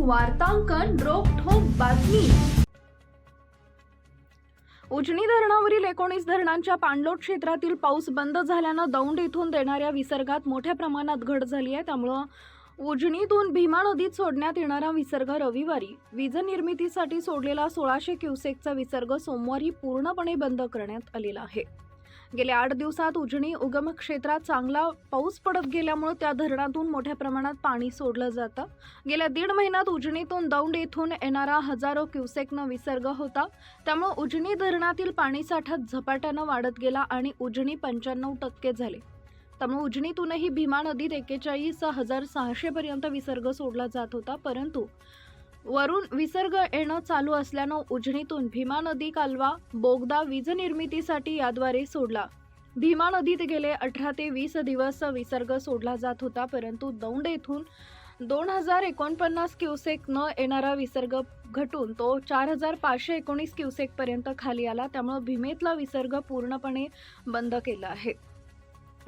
वार्तांकन रोखोक बातमी. उजनी धरणावरील एकोणीस धरणांच्या पाणलोट क्षेत्रातील पाऊस बंद झाल्यानं दौंड इथून देणाऱ्या विसर्गात मोठ्या प्रमाणात घट झाली आहे. त्यामुळं उजनीतून भीमा नदीत सोडण्यात येणारा विसर्ग रविवारी. वीज निर्मितीसाठी सोडलेला सोळाशे क्युसेकचा विसर्ग सोमवारी पूर्णपणे बंद करण्यात आलेला आहे. गेल्या आठ दिवसात उजनी उगम क्षेत्रात चांगला पाऊस पडत गेल्यामुळे त्या धरणातून मोठ्या प्रमाणात पाणी सोडलं जातं. गेल्या दीड महिन्यात उजनीतून दौंड येथून येणारा हजारो क्युसेकनं विसर्ग होता. त्यामुळे उजनी धरणातील पाणीसाठा झपाट्यानं वाढत गेला आणि उजनी पंच्याण्णव टक्के झाले. त्यामुळे उजनीतूनही भीमा नदीत एकेचाळीस हजार सहाशे पर्यंत विसर्ग सोडला जात होता परंतु वरून विसर्ग येणं चालू असल्यानं उजनीतून भीमा नदी कालवा बोगदा वीज निर्मितीसाठी याद्वारे सोडला. भीमा नदीत गेले अठरा ते वीस दिवस विसर्ग सोडला जात होता परंतु दौंड येथून दोन हजार एकोणपन्नास क्युसेक न येणारा विसर्ग घटून तो चार हजार पाचशे एकोणीस क्युसेक पर्यंत खाली आला त्यामुळे भीमेतला विसर्ग पूर्णपणे बंद केला आहे.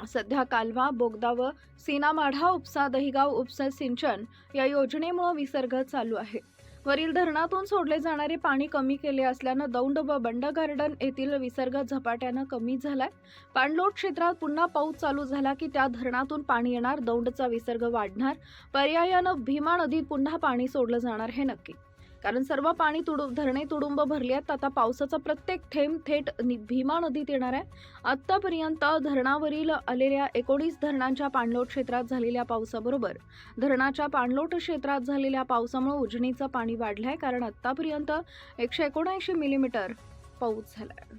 सध्या कालवा बोगदा व सीनामाढा उपसा दहिगाव उपसा सिंचन या योजनेमुळे विसर्ग चालू आहे. वरील धरणातून सोडले जाणारे पाणी कमी केले असल्यानं दौंड व बंड गार्डन येथील विसर्ग झपाट्यानं कमी झालाय. पाणलोट क्षेत्रात पुन्हा पाऊस चालू झाला की त्या धरणातून पाणी येणार दौंडचा विसर्ग वाढणार. पर्यायानं भीमा नदीत पुन्हा पाणी सोडलं जाणार हे नक्की. कारण सर्व पाणी तुडू धरणे तुडुंब भरली आहेत. आता पावसाचा प्रत्येक थेंब थेट नि- भीमा नदीत येणार आहे. आत्तापर्यंत धरणावरील आलेल्या एकोणीस धरणांच्या पाणलोट क्षेत्रात झालेल्या पावसाबरोबर धरणाच्या पाणलोट क्षेत्रात झालेल्या पावसामुळे उजनीचं पाणी वाढलं आहे कारण आत्तापर्यंत एकशे एकोणऐंशी मिलीमीटर पाऊस झाला आहे